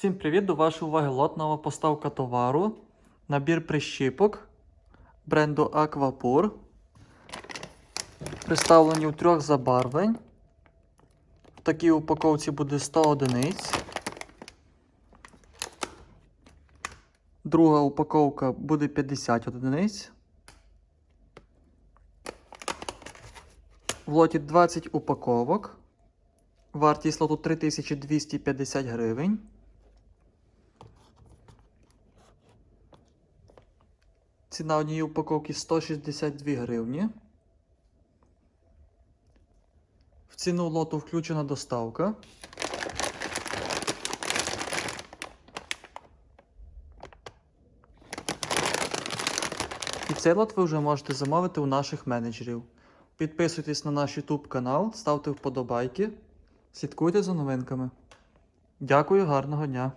Всім привіт! До вашої уваги лот нова поставка товару. Набір прищіпок бренду Aquapur. Представлені у трьох забарвлень. В такій упаковці буде 100 одиниць. Друга упаковка буде 50 одиниць. В лоті 20 упаковок. Вартість лоту 3250 гривень. Ціна однієї упаковки 162 гривні. В ціну лоту включена доставка. І цей лот ви вже можете замовити у наших менеджерів. Підписуйтесь на наш YouTube канал, ставте вподобайки, слідкуйте за новинками. Дякую, гарного дня!